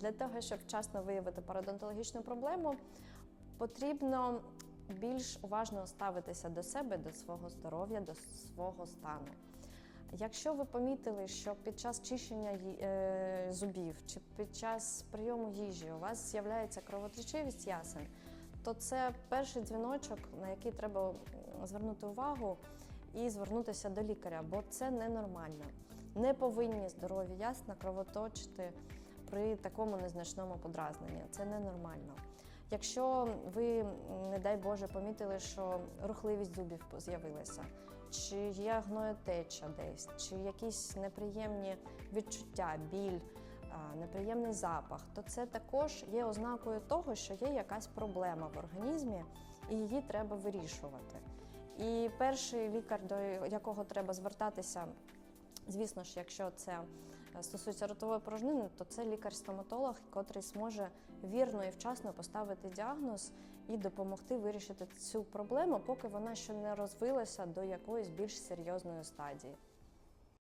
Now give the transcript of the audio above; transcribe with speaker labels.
Speaker 1: Для того, щоб вчасно виявити пародонтологічну проблему, потрібно більш уважно ставитися до себе, до свого здоров'я, до свого стану. Якщо ви помітили, що під час чищення е, зубів чи під час прийому їжі у вас з'являється кровотечивість ясен, то це перший дзвіночок, на який треба звернути увагу і звернутися до лікаря, бо це ненормально. Не повинні здорові ясна кровоточити при такому незначному подразненні. Це ненормально. Якщо ви, не дай Боже, помітили, що рухливість зубів з'явилася, чи є гноєтеча десь, чи якісь неприємні відчуття, біль, неприємний запах, то це також є ознакою того, що є якась проблема в організмі, і її треба вирішувати. І перший лікар, до якого треба звертатися, Звісно ж, якщо це стосується ротової порожнини, то це лікар-стоматолог, котрий зможе вірно і вчасно поставити діагноз і допомогти вирішити цю проблему, поки вона ще не розвилася до якоїсь більш серйозної стадії.